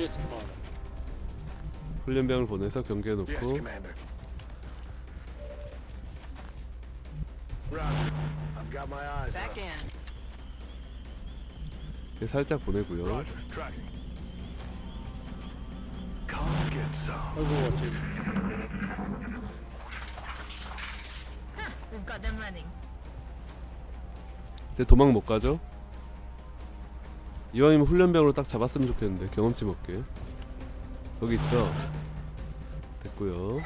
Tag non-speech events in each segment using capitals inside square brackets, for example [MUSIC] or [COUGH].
Yes, Commander. 훈련병을 보내서 경계해 놓고 Commander. Roger. I've got my eyes Back up. in. 이렇게 살짝 보내고요. Roger. Tracking. Come get some. Overwatching. We've got them running. 이제 도망 못 가죠? 이왕이면 훈련병으로 딱 잡았으면 좋겠는데 경험치 먹게. 거기 있어. 됐고요.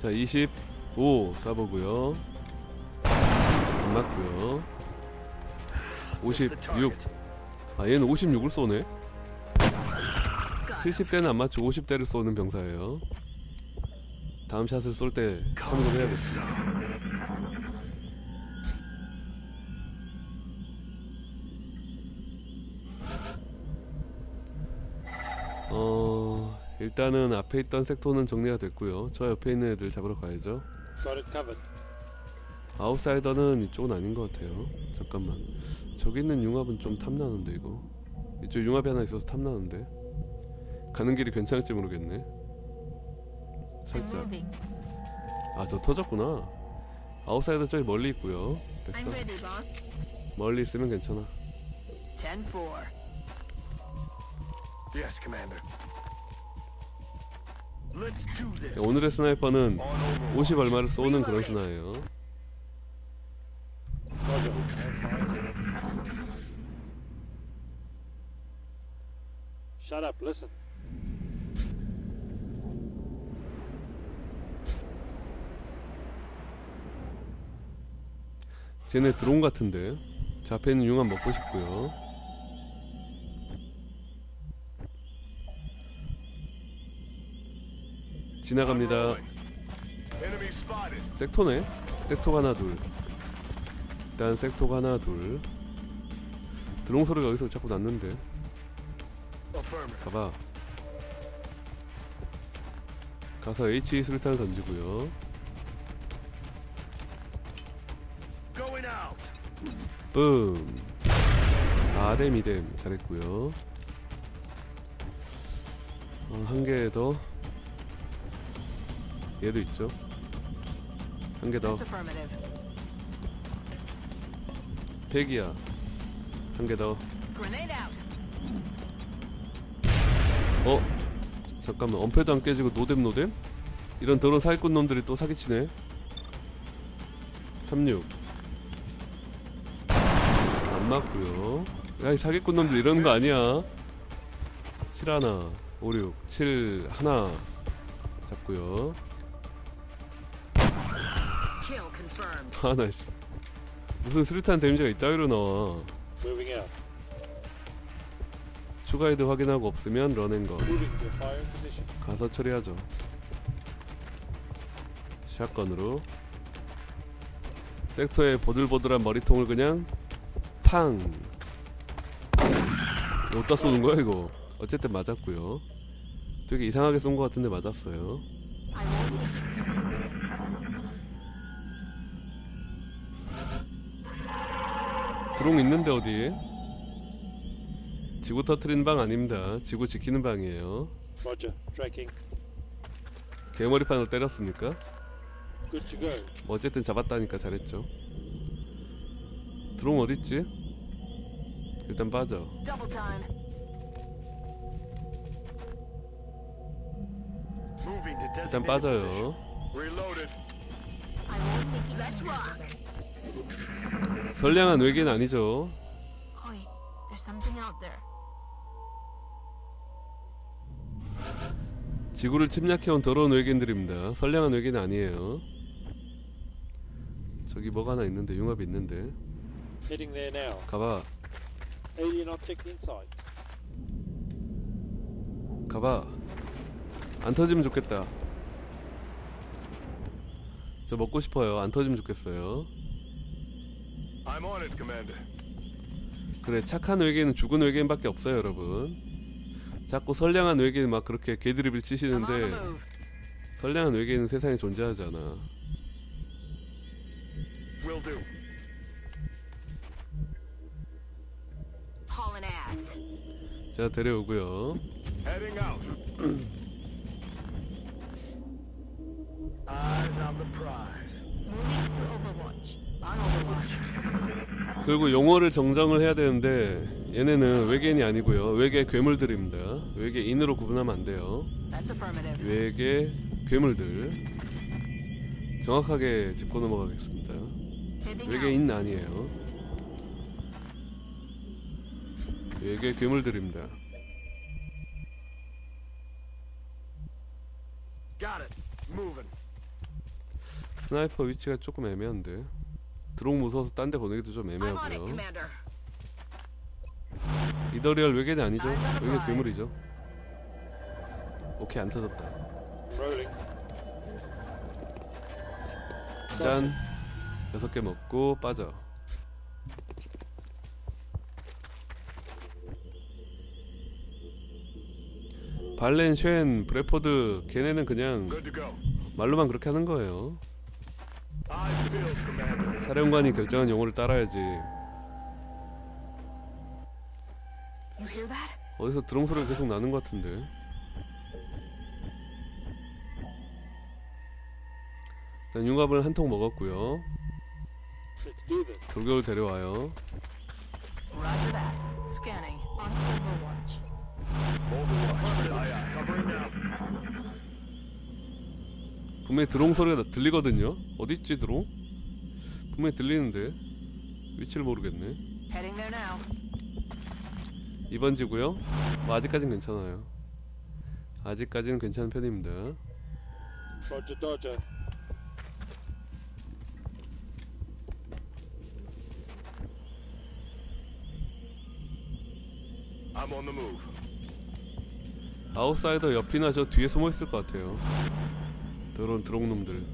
자, 25 쏴보고요. 안 맞고요. 56. 아, 얘는 56을 쏘네. Got 70대는 안 맞추고 50대를 쏘는 병사예요. 다음 샷을 쏠 때 참고해야겠어. 어 일단은 앞에 있던 섹터는 정리가 됐고요. 저 옆에 있는 애들 잡으러 가야죠. 아웃사이더는 이쪽은 아닌 것 같아요. 잠깐만. 저기 있는 융합은 좀 탐나는데 이거. 이쪽 융합이 하나 있어서 탐나는데. 가는 길이 괜찮을지 모르겠네. 살짝. moving. 아저 터졌구나. 아웃사이더 저기 멀리 있고요. 됐어. 멀리 있으면 괜찮아. 10-4. Yes, Commander. Let's do this. 오늘의 스나이퍼는 On Overwatch. 50 얼마를 쏘는 그런 스나예요. Shut up, listen. 쟤네 드론 같은데. 자 앞에 있는 융합 먹고 싶고요. 지나갑니다. 섹토네. 섹토가 하나 둘. 일단 섹토가 하나 둘. 드론 소리가 여기서 자꾸 났는데. 가봐. 가서 HE 수류탄을 던지고요. 뿜. 4댐 2댐 잘했고요. 어, 한개 더. 얘도 있죠. 한개 더. That's affirmative. 팩이야. 한개 더. Grenade out. 어? 잠깐만 엄폐도 안 깨지고 노뎀 노뎀? 이런 더러운 사기꾼 놈들이 또 사기치네 36 안 맞고요 야이 사기꾼 놈들 이러는 거 아니야 7 하나 5 6 7 하나 잡고요 Kill confirmed. 아 나이스 무슨 수류탄 데미지가 이따위로 나와 Moving out. 추가 헤드 확인하고 없으면 런앤거. 가서 처리하죠. 샷건으로 섹터의 보들보들한 머리통을 그냥 팡. 어디다 쏘는 거야 이거? 어쨌든 맞았고요. 되게 이상하게 쏜 것 같은데 맞았어요. 드롱 있는데 어디? 지구 터트리는 방 아닙니다. 지구 지키는 방이에요. 개머리판으로 때렸습니까? 뭐 어쨌든 잡았다니까 잘했죠. 드롱 어딨지? 일단 빠져. Double time. Moving to designated 일단. 빠져요. 선량한 외계는 아니죠. Oi, there's something out there. 지구를 침략해온 더러운 외계인들입니다. 선량한 외계는 아니에요. 저기 뭐가 하나 있는데 융합이 있는데 Heading there now. 가봐 Alien object inside. 가봐 안 터지면 좋겠다. 저 먹고 싶어요. 안 터지면 좋겠어요. I'm on it, Commander. 그래 착한 외계인은 죽은 외계인밖에 없어요, 여러분. 자꾸 선량한 외계인 막 그렇게 개드립을 I'm on the 치시는데. 선량한 외계인은 세상에 존재하지 않아. Will do. 자 데려오고요. 그리고 용어를 정정을 해야 되는데 얘네는 외계인이 아니고요. 외계 괴물들입니다. 외계인으로 구분하면 안 돼요. 외계 괴물들 정확하게 짚고 넘어가겠습니다. 외계인 아니에요. 외계 괴물들입니다. 스나이퍼 위치가 조금 애매한데 드론 무서워서 딴 데 보내기도 좀 애매하고요. 이더리얼 외계인이 아니죠? 외계 괴물이죠. 오케이 안 터졌다. 짠 여섯 개 먹고 빠져. 발렌, 쉔, 브래포드 걔네는 그냥. 말로만 그렇게 하는 거예요. 사령관이 결정한 용어를 따라야지. 어디서 드럼 소리가 계속 나는 것 같은데. 일단 융합을 한 통 먹었고요. 돌격을 데려와요. 분명히 드롱 소리가 나- 들리거든요. 어디 있지 드롱? 분명히 들리는데 위치를 모르겠네. Heading there now. 2번 지고요. 뭐 아직까진 괜찮아요. 아직까지는 괜찮은 편입니다. Roger, Dodger. I'm on the move. 아웃사이더 옆이나 저 뒤에 숨어 있을 것 같아요. 드론 드롱 놈들.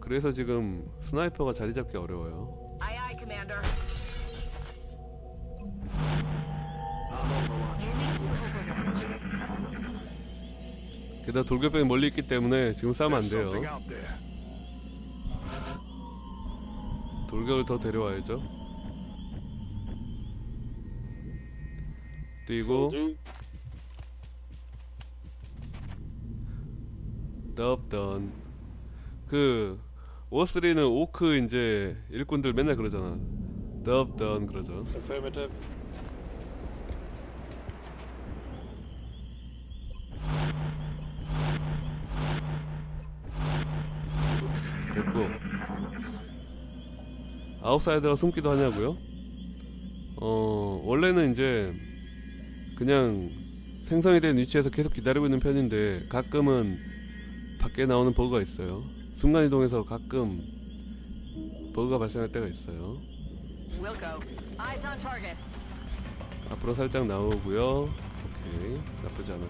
그래서 지금 스나이퍼가 자리 잡기 어려워요. 게다가 돌격병이 멀리 있기 때문에 지금 싸우면 안 돼요. 돌격을 더 데려와야죠. 뛰고. 덥던 그 워스리는 오크 이제 일꾼들 맨날 그러잖아. 덥던 그러죠. Affirmative. 됐고 아웃사이더가 숨기도 하냐고요? 어 원래는 이제 그냥 생성이 된 위치에서 계속 기다리고 있는 편인데 가끔은 밖에 나오는 버그가 있어요. 순간 이동해서 가끔 버그가 발생할 때가 있어요. 앞으로 살짝 나오고요. 오케이 나쁘지 않아.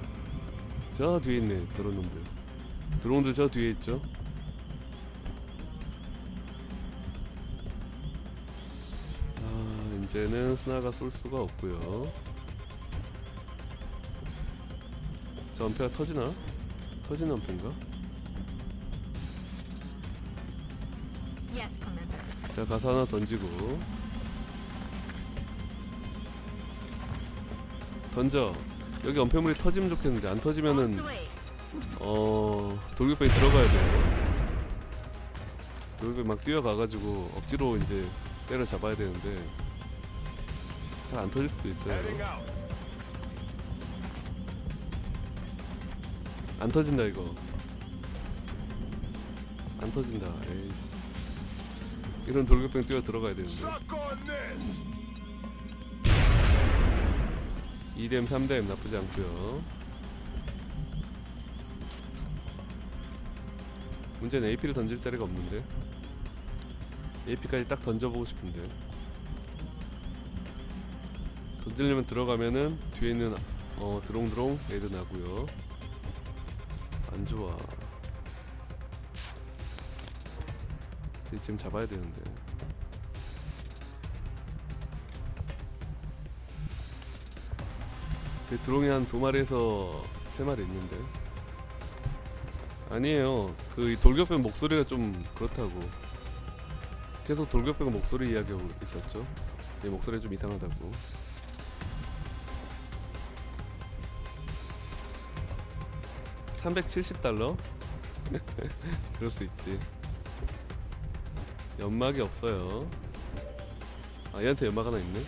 저 뒤에 있네 드론 놈들. 드론들 저 뒤에 있죠. 아 이제는 스나가 쏠 수가 없고요. 저 엄폐가 터지나? 터지는 Commander. 자 가서 하나 던지고 던져 여기 엄폐물이 터지면 좋겠는데 안 터지면은. 어 돌격병이 들어가야 돼요 돌격병 막 뛰어가가지고 억지로 이제 때려 잡아야 되는데 잘 안 터질 수도 있어요 안 터진다 이거. 안 터진다. 에이씨. 이런 돌격병 뛰어 들어가야 되는데. Suck on this. 2댐 3댐 나쁘지 않고요. 문제는 AP를 던질 자리가 없는데. AP까지 딱 던져보고 싶은데. 던지려면 들어가면은 뒤에 있는 어 드롱드롱 레이드 나고요 안 좋아 지금 잡아야 되는데 제 드롱이 한 두 마리에서 세 마리 있는데 아니에요. 그이 돌격병 목소리가 좀 그렇다고. 계속 돌격병 목소리 이야기하고 있었죠. 내 목소리 좀 이상하다고. (370달러) [LAUGHS] 그럴 수 있지. 연막이 없어요. 아 얘한테 연막 하나 있네?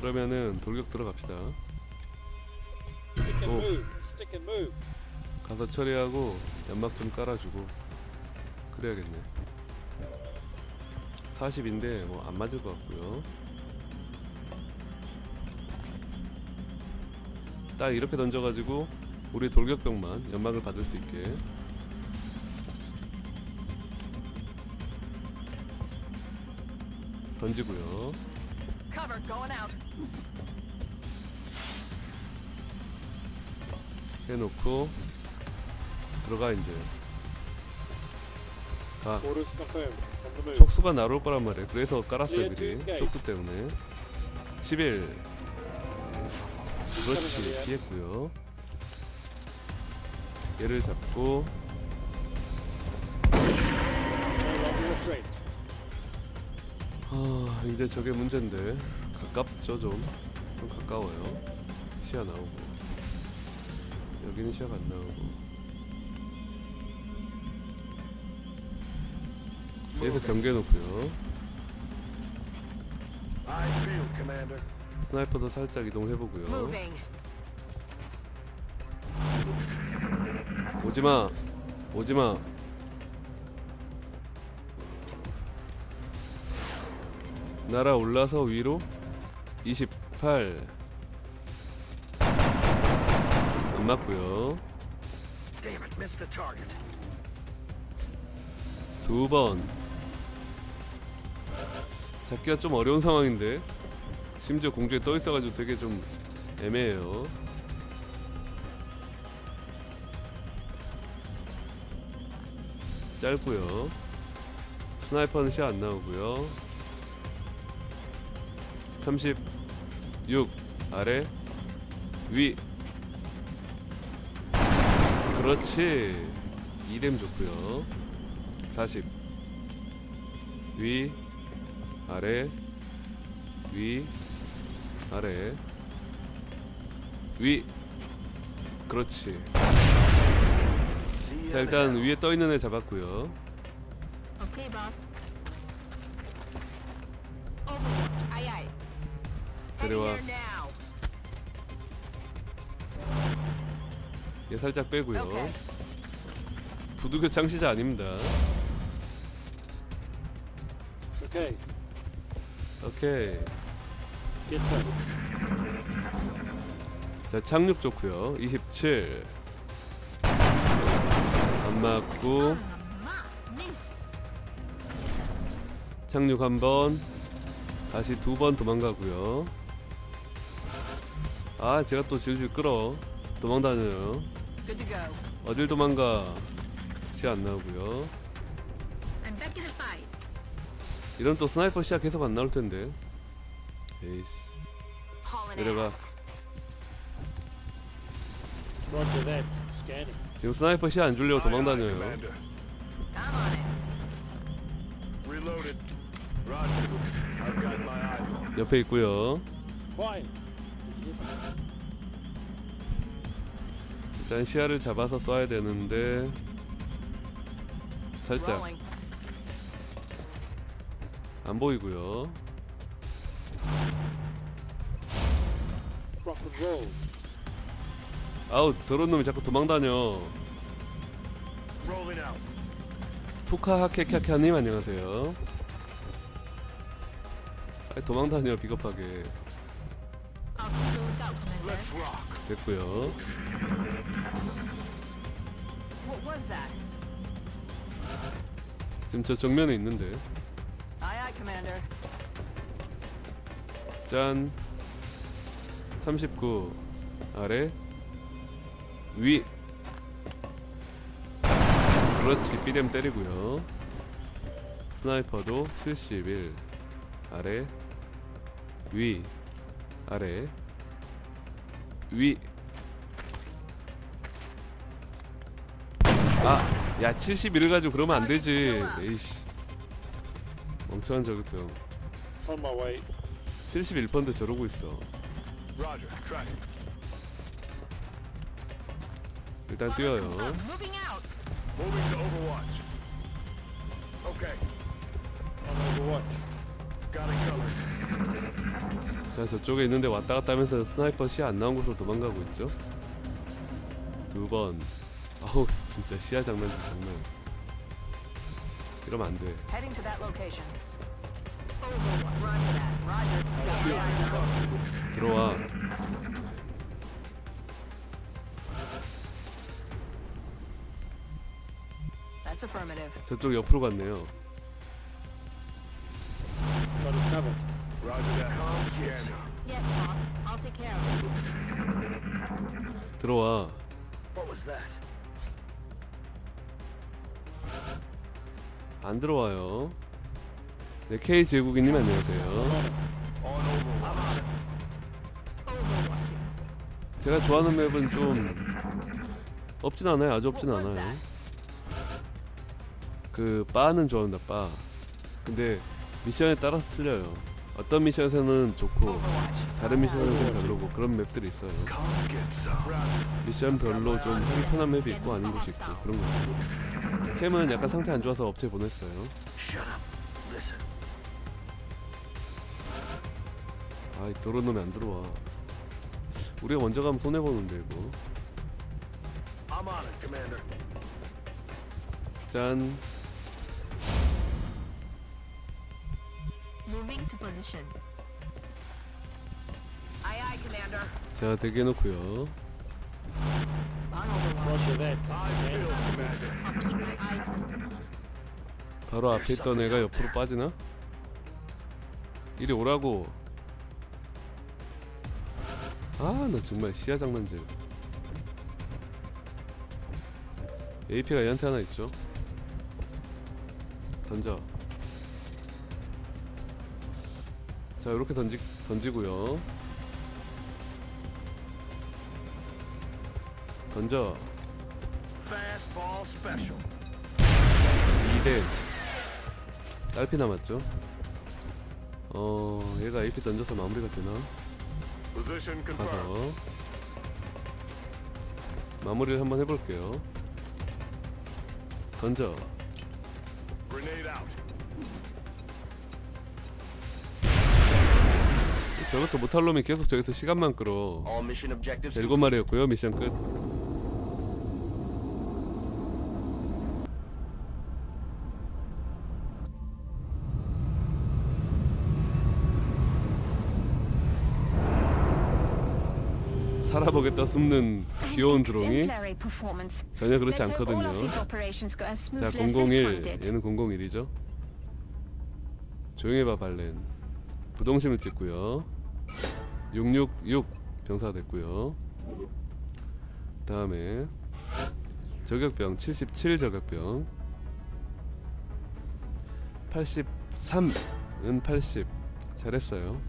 그러면은 돌격 들어갑시다. Stick and move. Stick and move. 가서 처리하고 연막 좀 깔아주고 그래야겠네. 40인데 뭐 안 맞을 것 같고요. 딱 이렇게 던져가지고 우리 돌격병만 연막을 받을 수 있게 던지고요. 해놓고 들어가 이제 가. 촉수가 날아올 거란 말이에요. 그래서 깔았어요, 예, 그지? 오케이. 촉수 때문에. 11. He's 그렇지, 피했고요. 얘를 잡고. 아, 이제 저게 문제인데 가깝죠 좀. 좀 가까워요. 시야 나오고 여기는 시야가 안 나오고. 여기서 경계 놓고요. 스나이퍼도 살짝 이동해 보고요. 오지마. 오지마. 날아 올라서 위로 28 안 맞고요. Damn it, missed the target. 두번. 잡기가 좀 어려운 상황인데 심지어 공중에 떠 있어가지고 되게 좀 애매해요 짧고요. 스나이퍼는 시안 나오고요. 36 아래 위. 그렇지. 2뎀 좋고요. 40 위, 아래, 위, 아래, 위. 그렇지. 자 일단 위에 떠 있는 애 잡았고요. 데려와. there now. 얘 살짝 빼고요. 부두교 창시자 아닙니다. 오케이. Set. 자 착륙 좋고요. 27. 안 맞고 착륙 한 번. 다시 두 번 도망가고요. 아 제가 또 질질 끌어. 도망 다녀요. Good to go. 어딜 도망가? 시 안 나오고요. 이러면 또 스나이퍼 시야 계속 안 나올 텐데. 에이씨. 내려가. Roger that. Scanning. 지금 스나이퍼 시야 안 주려고 도망 Aye, aye, 다녀요. Commander. I'm on it. Reloaded. Roger. I've got my eyes on. 옆에 있고요. 일단 시야를 잡아서 쏴야 되는데 살짝. 안 보이고요. 아우 더러운 놈이 자꾸 도망 다녀. Rolling out. 푸카 하케캬캬님 안녕하세요. 아이, 도망 다녀 비겁하게. 됐고요. 지금 저 정면에 있는데. 짠. 39 아래 위 그렇지 삐렘 때리고요 스나이퍼도 71 아래 위 아래 위 아, 야 71을 가지고 그러면 안 되지. 에이씨. 멍청한 저격병. On my way. 71%인데 저러고 있어. 일단 뛰어요. 자 저쪽에 있는데 왔다 갔다 하면서 스나이퍼 시야 안 나온 곳으로 도망가고 있죠. 두 번. 아우 진짜 시야 장난도 장난. 이러면 안 돼. That 저쪽 옆으로 갔네요. 들어와. What was that? 안 들어와요. 네 K 제국이님 안녕하세요. 제가 좋아하는 맵은 좀 없진 않아요. 아주 없진 않아요. 그 바는 좋아한다 바. 근데 미션에 따라서 틀려요. 어떤 미션에서는 좋고. 다른 미션에서는 별로고 그런 맵들이 있어요. Come get some. 미션 별로 좀 편한 맵이 있고 아닌 곳이 있고 그런 거. 캠은 약간 상태 안 좋아서 업체 보냈어요. 아이 더러운 놈이 안 들어와. 우리가 먼저 가면 손해 보는데 이거. 짠. Moving to position. Aye, aye, Commander. 자. Roger that. I'll keep my eyes open. 바로 앞에 있던 애가 옆으로 빠지나? 이리 오라고. 아, 나 정말 시야 장난질. AP가 얘한테 하나 있죠. 던져. 자, 이렇게 던지 던지고요. 던져. Fastball special. 2대 딸피 남았죠. 어, 얘가 AP 던져서 마무리가 되나? 가서 마무리를 한번 해볼게요. 던져. 별것도 못할 놈이 계속 저기서 시간만 끌어. 일곱 마리였고요. 미션 끝. 살아보겠다 숨는 귀여운 드롱이. 전혀 그렇지 않거든요. 자 smoothly as this one 001 did. 얘는 001이죠 조용해봐 발렌 부동심을 찍고요 666 병사가 됐고요. 다음에 저격병 77 저격병. 83은 80 잘했어요.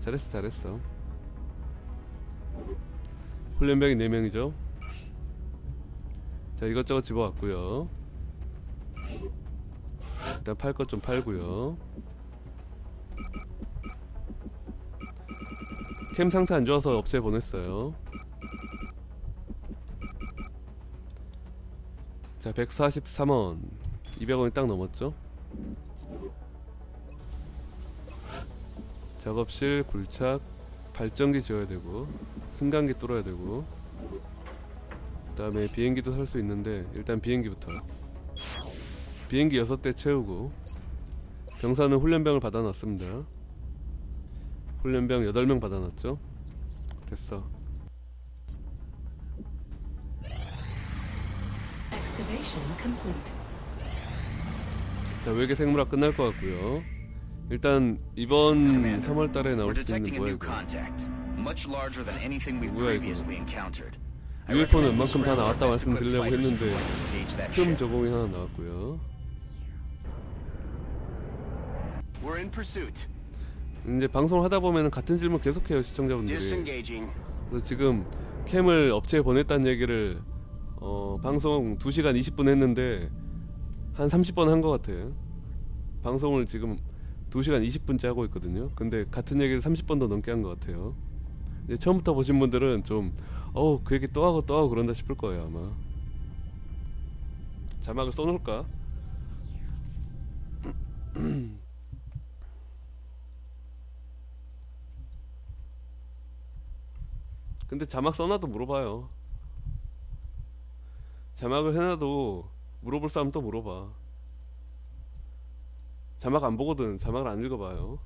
잘했어 잘했어. 훈련병이 4명이죠? 자 이것저것 집어왔고요. 일단 팔 것 좀 팔고요 캠 상태 안 좋아서 업체 보냈어요. 자 143원. 200원이 딱 넘었죠? 작업실 굴착 발전기 지어야 되고 승강기 뚫어야 되고 그 다음에 비행기도 살 수 있는데 일단 비행기부터. 비행기 6대 채우고 병사는 훈련병을 받아놨습니다 훈련병 8명 받아놨죠 됐어. 자 외계 생물학 끝날 것 같고요 일단 이번 3월 달에 나올 We're 수 있는 뭐야 이거 뭐야, 이거. UFO는 웬만큼 다 나왔다 말씀드리려고 했는데 ship. 저공이 하나 나왔고요 We're in pursuit. 이제 방송을 하다 보면 같은 질문 계속해요 시청자분들이. 그래서 지금 캠을 업체에 보냈다는 얘기를 어, 방송 2시간 20분 했는데 한 30번 한 것 같아요. 방송을 지금 2시간 20분째 하고 있거든요. 근데 같은 얘기를 30번 더 넘게 한 것 같아요. 이제 처음부터 보신 분들은 좀 어우 그 얘기 또 하고 또 하고 그런다 싶을 거예요 아마. 자막을 써놓을까? [CLEARS THROAT] 근데 자막 써놔도 물어봐요. 자막을 해놔도 물어볼 사람 또 물어봐. 자막 안 보거든 자막을 안 읽어봐요.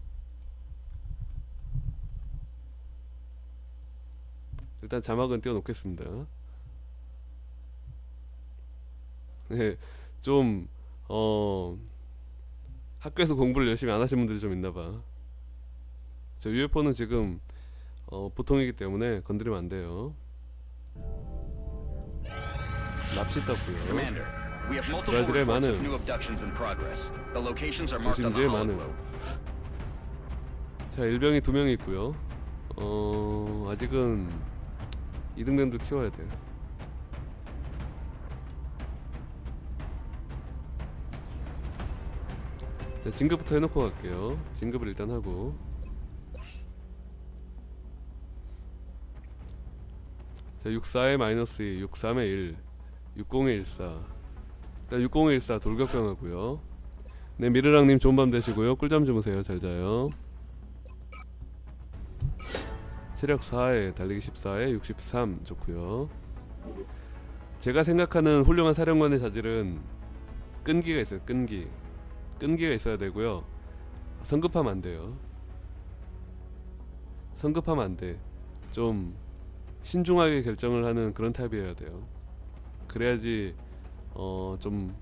일단 자막은 띄워놓겠습니다. 네, 좀 어, 학교에서 공부를 열심히 안 하신 분들이 좀 있나 봐. 저 UFO는 지금 어, 보통이기 때문에 건드리면 안 돼요. 납치 떴고요. 브라질에 많은 도심지에. 많은 자 일병이 두 명 있고요. 어 아직은 이등병도 키워야 돼. 자 진급부터 해놓고 갈게요. 진급을 일단 하고. 자 64에 마이너스 2, 63에 1, 60에 14. 일단 60에 14 돌격병하고요. 네 미르랑님 좋은 밤 되시고요. 꿀잠 주무세요. 잘 자요. 체력 4에 달리기 14에 63 좋고요. 제가 생각하는 훌륭한 사령관의 자질은 끈기가 있어요. 끈기. 끈기가 있어야 되고요. 성급하면 안 돼요. 성급하면 안 돼. 좀 신중하게 결정을 하는 그런 타입이어야 돼요. 그래야지 어 좀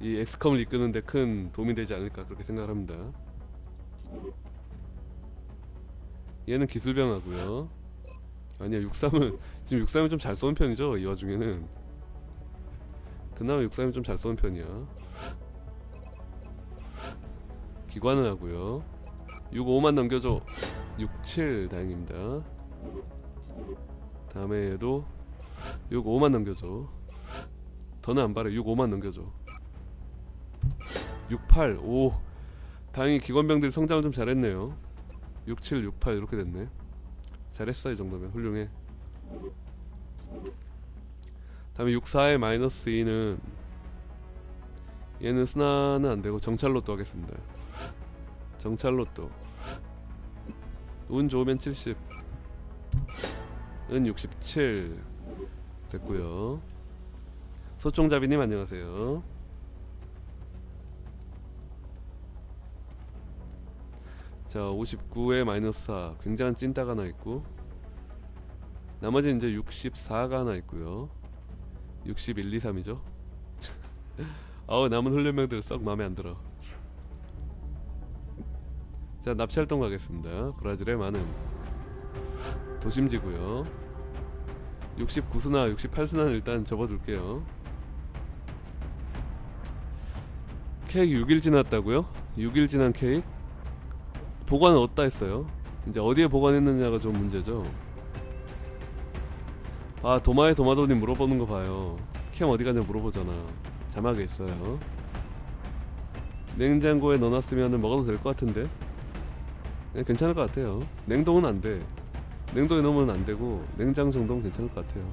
이 엑스컴을 이끄는데 큰 도움이 되지 않을까 그렇게 생각을 합니다. 얘는 기술병하고요. 아니야 63은 지금 63은 좀 잘 쏘는 편이죠 이 와중에는 그나마 63은 좀 잘 쏘는 편이야. 기관을 하고요. 65만 넘겨줘. 67 다행입니다. 다음에 얘도 65만 넘겨줘. 더는 안 바래. 65만 넘겨줘. 68 5 다행히 기관병들이 성장을 좀 잘했네요. 67 68 이렇게 됐네. 잘했어 이 정도면 훌륭해. 다음에 64의 마이너스 2는 얘는 스나는 안 되고 정찰 로또 하겠습니다. 정찰 로또. 운 좋으면 70. 은 67. 됐고요. 소총잡이님 안녕하세요. 자, 59에 마이너스 4. 굉장한 찐따가 하나 있고. 나머지는 이제 64가 하나 있고요. 61, 2, 3이죠. 아우 남은 훈련병들 썩 마음에 안 들어. 자 납치 활동 가겠습니다. 브라질의 많은 도심지고요. 69수나 68수나는 일단 접어둘게요. 케이크 6일 지났다고요? 6일 지난 케이크? 보관은 어디다 했어요? 이제 어디에 보관했느냐가 좀 문제죠. 아 도마에 도마도님 물어보는 거 봐요. 캠 어디 가냐 물어보잖아. 자막에 있어요. 냉장고에 넣어놨으면 먹어도 될 것 같은데. 네, 괜찮을 것 같아요. 냉동은 안 돼. 냉동에 넣으면 안 되고 냉장 정도는 괜찮을 것 같아요.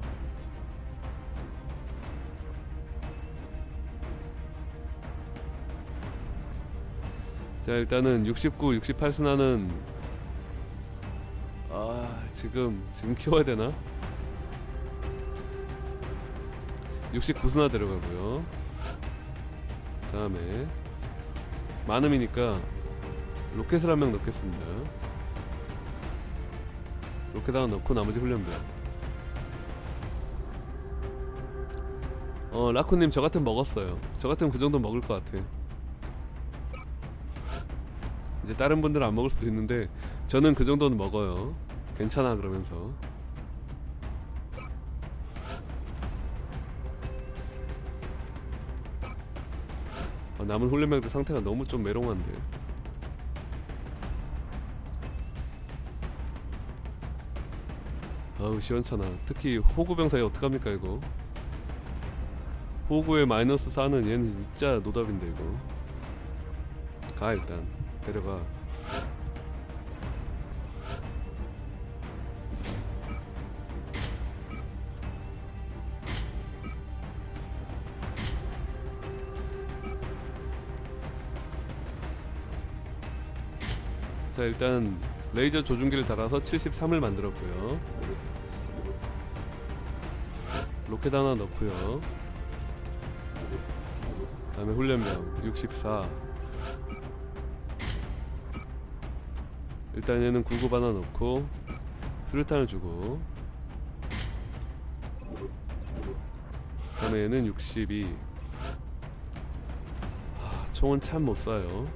자 일단은 69, 68 순환은 아 지금 지금 키워야 되나? 69 순환 데려가고요. 다음에 많음이니까 로켓을 한 명 넣겠습니다. 하나 넣고 나머지 훈련병. 어 라쿠님 저 같으면 먹었어요. 저 같으면 그 정도 먹을 것 같아. 이제 다른 분들은 안 먹을 수도 있는데 저는 그 정도는 먹어요. 괜찮아 그러면서. 어, 남은 훈련병들 상태가 너무 좀 메롱한데. 아 아우 시원찮아. 특히 호구병 사이 어떡합니까 이거? 호구에 마이너스 4는 얘는 진짜 노답인데 이거. 가 일단. 데려가. 자 일단 레이저 조준기를 달아서 73을 만들었고요 로켓 하나 넣고요. 다음에 훈련병 64 일단 얘는 구급 하나 넣고 수류탄을 주고. 다음에 얘는 62 하, 총은 참 못 쏴요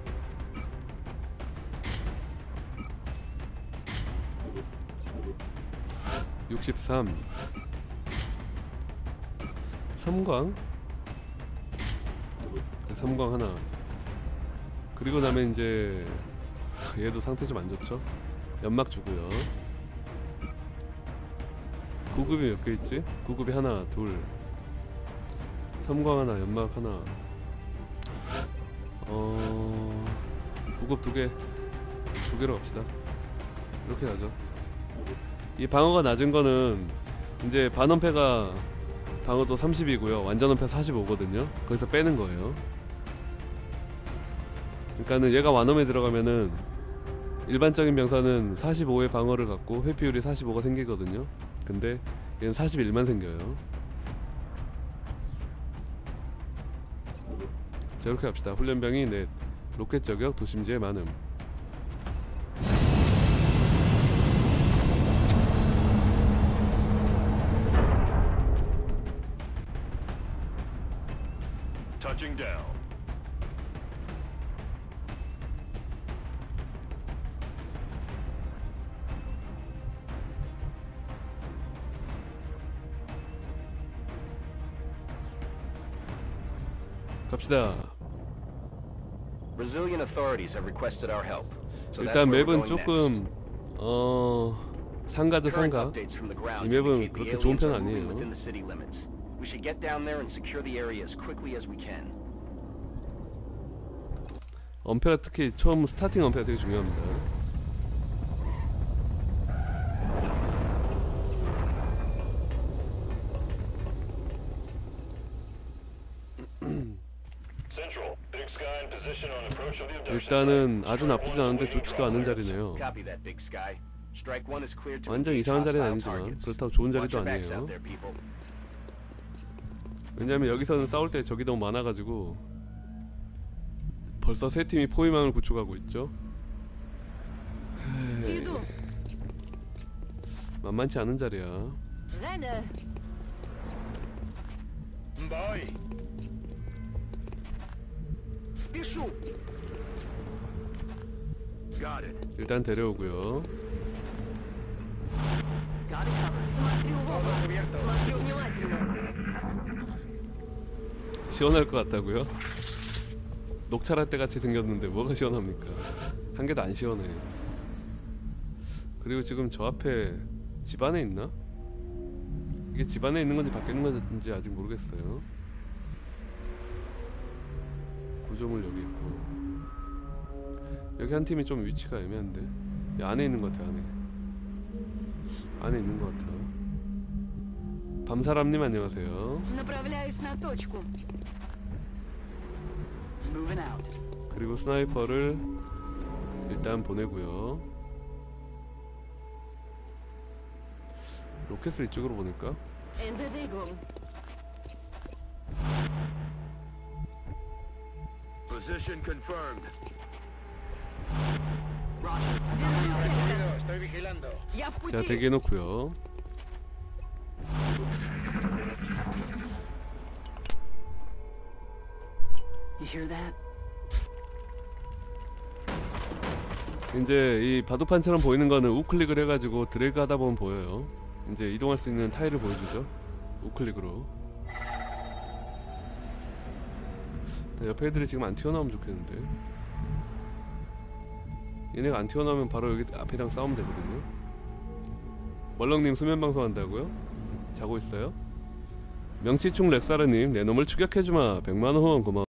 63 섬광. 섬광 하나. 그리고 나면 이제 [LAUGHS] 얘도 상태 좀 안 좋죠? 연막 주고요. 구급이 몇 개 있지? 구급이 하나 둘. 섬광 하나 연막 하나. 어 구급 두개두 개로 갑시다. 이렇게 가죠 이 방어가 낮은 거는 이제 반원패가 방어도 30이고요. 완전원패 45거든요. 거기서 빼는 거예요. 그러니까는 얘가 완홈에 들어가면은 일반적인 병사는 45의 방어를 갖고 회피율이 45가 생기거든요. 근데 얘는 41만 생겨요. 자 이렇게 합시다. 훈련병이 넷, 로켓 저격, 도심지의 많음. 갑시다. 일단 맵은 조금. 어 Current 상가 이 맵은 그렇게 좋은 편 아니에요. within the city limits. We should get down there and secure the area as quickly as we can. 엄폐가 특히 처음 스타팅 엄폐가 되게 중요합니다. Central. Big sky in position on approach of the abduction 일단은 아주 나쁘진 않은데 좋지도 않은 자리네요. 완전 이상한 자리는 아니지만 그렇다고 좋은 자리도 아니에요. 왜냐면 여기서는 싸울 때 적이 너무 많아가지고 벌써 세 팀이 포위망을 구축하고 있죠. 만만치 않은 자리야. 일단 데려오고요. 시원할 것 같다고요? 녹차라떼 같이 생겼는데 뭐가 시원합니까? 한 개도 안 시원해. 그리고 지금 저 앞에 집 안에 있나? 이게 집 안에 있는 건지 밖에 있는 건지 아직 모르겠어요. 구조물 여기 있고. 여기 한 팀이 좀 위치가 애매한데 안에 있는 것 같아 안에. 안에 있는 것 같아요. 밤사람님 안녕하세요. 그리고 스나이퍼를 일단 보내고요. 로켓을 이쪽으로 보낼까? 자 대기해 놓고요. 이제 이 바둑판처럼 보이는 거는 우클릭을 해가지고 드래그 하다 보면 보여요. 이제 이동할 수 있는 타일을 보여주죠. 우클릭으로. 네, 옆에 애들이 지금 안 튀어나오면 좋겠는데. 얘네가 안 튀어나오면 바로 여기 앞이랑 싸우면 되거든요. 멀렁님 수면 방송 한다고요? 자고 있어요? 명치충 렉사르님 내 놈을 추격해주마 100만원 후원 고마워